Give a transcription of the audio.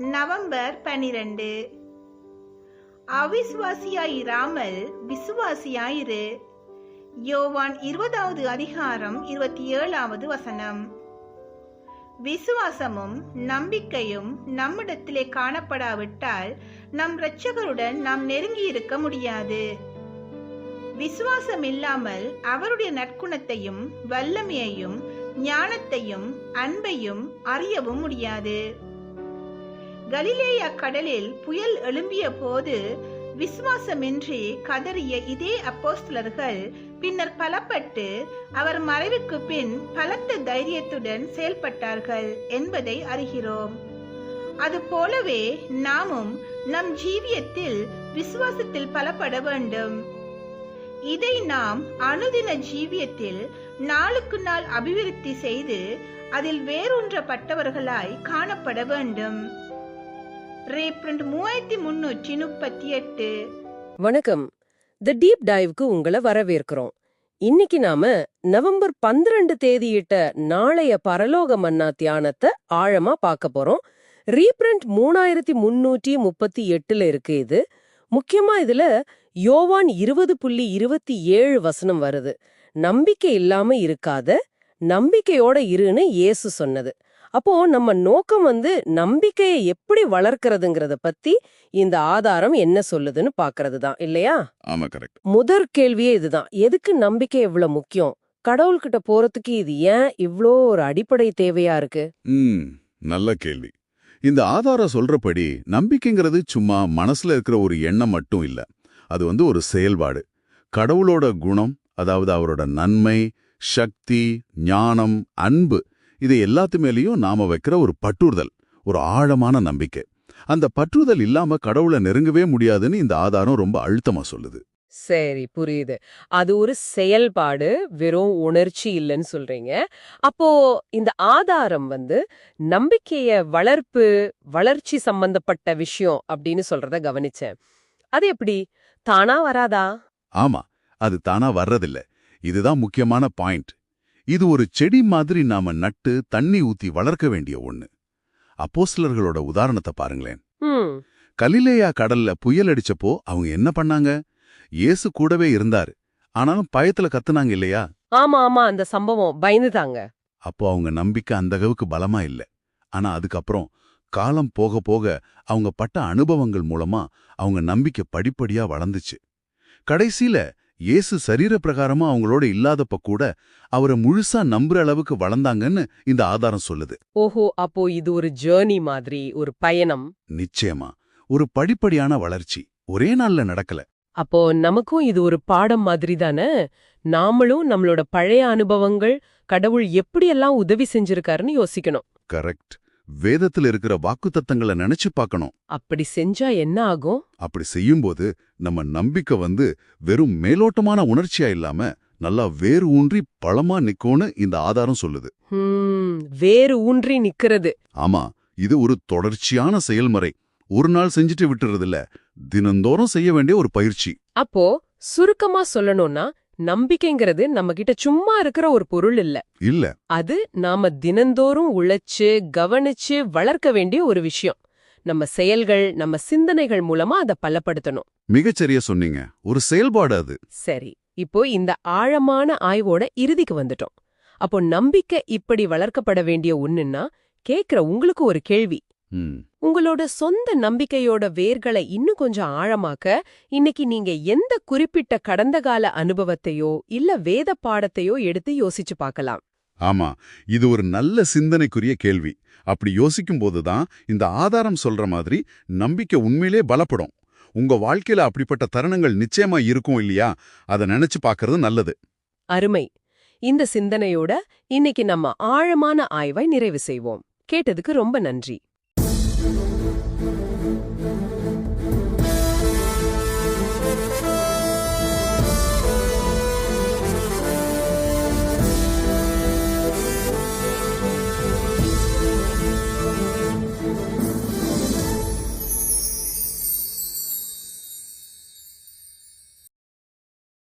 November பனிரெண்டு. அவிசுவாசியாயிராமல் விசுவாசியாயிரு. யோவான் இருபதாவது அதிகாரம் இருபத்தி ஏழாவது வசனம். விசுவாசமும் நம்பிக்கையும் நம்மிடத்திலே காணப்படாவிட்டால் நம் இரட்சகருடன் நாம் நெருங்கி இருக்க முடியாது. விசுவாசம் இல்லாமல் அவருடைய நற்குணத்தையும் வல்லமையையும் ஞானத்தையும் அன்பையும் அறியவும் முடியாது. கலிலேயா கடலில் புயல் எழும்பிய போது விசுவாசமின்றி கதறிய இதே அப்போஸ்தலர்கள் பின்னர் பலப்பட்டு அவர் மறைவுக்கு பின் பலத்த தைரியத்துடன் செயல்பட்டார்கள் என்பதை அறிகிறோம். அது போலவே நாமும் நம் ஜீவியத்தில் விசுவாசத்தில் பலப்பட வேண்டும். இதை நாம் அனுதின ஜீவியத்தில் நாளுக்கு நாள் அபிவிருத்தி செய்து அதில் வேரூன்றப்பட்டவர்களாய் காணப்பட வேண்டும். ரேப்ரண்ட் மூவாயிரத்தி முன்னூற்றி முப்பத்தி எட்டு. வணக்கம். த டீப் டைவ்க்கு உங்களை வரவேற்கிறோம். இன்னைக்கு நாம நவம்பர் பன்னிரண்டு தேதியிட்ட நாளைய பரலோக மன்னா தியானத்தை ஆழமா பார்க்க போறோம். ரீப்ரிண்ட் மூணாயிரத்தி முன்னூற்றி முப்பத்தி எட்டுல இருக்கு இது. முக்கியமா இதுல யோவான் இருபது புள்ளி இருபத்தி ஏழு வசனம் வருது. நம்பிக்கை இல்லாம இருக்காத நம்பிக்கையோட இருன்னு இயேசு சொன்னது. அப்போ நம்ம நோக்கம் வந்து நம்பிக்கையை எப்படி வளர்க்கறதுங்கிறத பத்தி இந்த ஆதாரம் என்ன சொல்லுதுன்னு பாக்குறது தான் இல்லையா? ஆமா கரெக்ட் முதற் கேள்வியே இதுதான். எதுக்கு நம்பிக்கை இவ்வளவு முக்கியம்? கடவுள்கிட்ட போறதுக்கு இது ஏன் இவ்ளோ ஒரு அடிப்படை தேவையா இருக்கு? நல்ல கேள்வி. இந்த ஆதாரம் சொல்றபடி நம்பிக்கைங்கிறது சும்மா மனசுல இருக்கிற ஒரு எண்ணம் மட்டும் இல்ல. அது வந்து ஒரு செயல்பாடு. கடவுளோட குணம் அதாவது அவரோட நன்மை சக்தி ஞானம் அன்பு இது எல்லாத்து மேலேயும் நாம வைக்கிற ஒரு பற்றுதல் ஒரு ஆழமான நம்பிக்கை. அந்த பற்றுதல் இல்லாம கடவுளை நெருங்கவே முடியாதுன்னு இந்த ஆதாரம் ரொம்ப அழுத்தமா சொல்லுது. சரி புரியுது. அது ஒரு செயல்பாடு வெறும் உணர்ச்சி இல்லைன்னு சொல்றீங்க. அப்போ இந்த ஆதாரம் வந்து நம்பிக்கைய வளர்ப்பு வளர்ச்சி சம்பந்தப்பட்ட விஷயம் அப்படின்னு சொல்றத கவனிச்சேன். அது எப்படி? தானா வராதா? ஆமா அது தானா வர்றதில்ல. இதுதான் முக்கியமான பாயிண்ட். இது ஒரு செடி மாதிரி நாம நட்டு தண்ணி ஊத்தி வளர்க்க வேண்டிய ஒண்ணு. அப்போஸ்லர்களோட உதாரணத்தை பாருங்களேன். கலிலேயா கடல்ல புயல் அடிச்சப்போ அவங்க என்ன பண்ணாங்க? இயேசு கூடவே இருந்தாரு. ஆனாலும் பயத்துல கத்துனாங்க இல்லையா? ஆமா ஆமா அந்த சம்பவம் பயந்துதாங்க அப்போ அவங்க நம்பிக்கை அந்த அளவுக்கு பலமா இல்ல. ஆனா அதுக்கப்புறம் காலம் போக போக அவங்க பட்ட அனுபவங்கள் மூலமா அவங்க நம்பிக்கை படிப்படியா வளர்ந்துச்சு. கடைசியில இயேசு சரீர பிரகாரமா அவங்களோட இல்லாதப்ப கூட அவரை முழுசா நம்புற அளவுக்கு வளர்ந்தாங்கன்னு இந்த ஆதாரம் சொல்லுது. ஓஹோ அப்போ இது ஒரு ஜேர்னி மாதிரி ஒரு பயணம். நிச்சயமா. ஒரு படிப்படியான வளர்ச்சி. ஒரே நாள்ல நடக்கல. அப்போ நமக்கும் இது ஒரு பாடம் மாதிரி தானே? நாமளும் நம்மளோட பழைய அனுபவங்கள் கடவுள் எப்படியெல்லாம் உதவி செஞ்சிருக்காருன்னு யோசிக்கணும். கரெக்ட். வேதத்துல இருக்கிற வாக்குத்தத்தங்களை நினைச்சு பார்க்கணும். அப்படி செஞ்சா என்ன ஆகும்? அப்படி செய்யும்போது நம்ம நம்பிக்கை வந்து வெறும் மேலோட்டமான உணர்ச்சியா இல்லாம நல்லா வேறு ஊன்றி பழமா நிக்கும்னு இந்த ஆதாரம் சொல்லுது. வேறு ஊன்றி நிக்கிறது. ஆமா இது ஒரு தொடர்ச்சியான செயல்முறை. ஒரு நாள் செஞ்சுட்டு விட்டுறதில்ல தினந்தோறும் செய்ய வேண்டிய ஒரு பயிற்சி. அப்போ சுருக்கமா சொல்லணும்னா நம்பிக்கைங்கிறது நம்ம கிட்ட சும்மா இருக்கிற ஒரு பொருள் இல்ல. இல்ல. அது நாம தினந்தோறும் உழைச்சு கவனிச்சு வளர்க்க வேண்டிய ஒரு விஷயம். நம்ம செயல்கள் நம்ம சிந்தனைகள் மூலமா அதை பலப்படுத்தணும். மிகச்சரியா சொன்னீங்க. ஒரு செயல்பாடு அது. சரி. இப்போ இந்த ஆழமான ஆய்வோட இறுதிக்கு வந்துட்டோம். அப்போ நம்பிக்கை இப்படி வளர்க்கப்பட வேண்டிய ஒண்ணுன்னா கேக்குற உங்களுக்கு ஒரு கேள்வி. உங்களோட சொந்த நம்பிக்கையோட வேர்களை இன்னும் கொஞ்சம் ஆழமாக்க இன்னைக்கு நீங்க எந்த குறிப்பிட்ட கடந்த கால அனுபவத்தையோ இல்ல வேத பாடத்தையோ எடுத்து யோசிச்சு பார்க்கலாம். ஆமா இது ஒரு நல்ல சிந்தனைக்குரிய கேள்வி. அப்படி யோசிக்கும் போதுதான் இந்த ஆதாரம் சொல்ற மாதிரி நம்பிக்கை உண்மையிலே பலப்படும். உங்க வாழ்க்கையில அப்படிப்பட்ட தருணங்கள் நிச்சயமா இருக்கும் இல்லையா? அதை நினைச்சு பார்க்கறது நல்லது. அருமை. இந்த சிந்தனையோட இன்னைக்கு நம்ம ஆழமான ஆய்வை நிறைவு செய்வோம். கேட்டதுக்கு ரொம்ப நன்றி.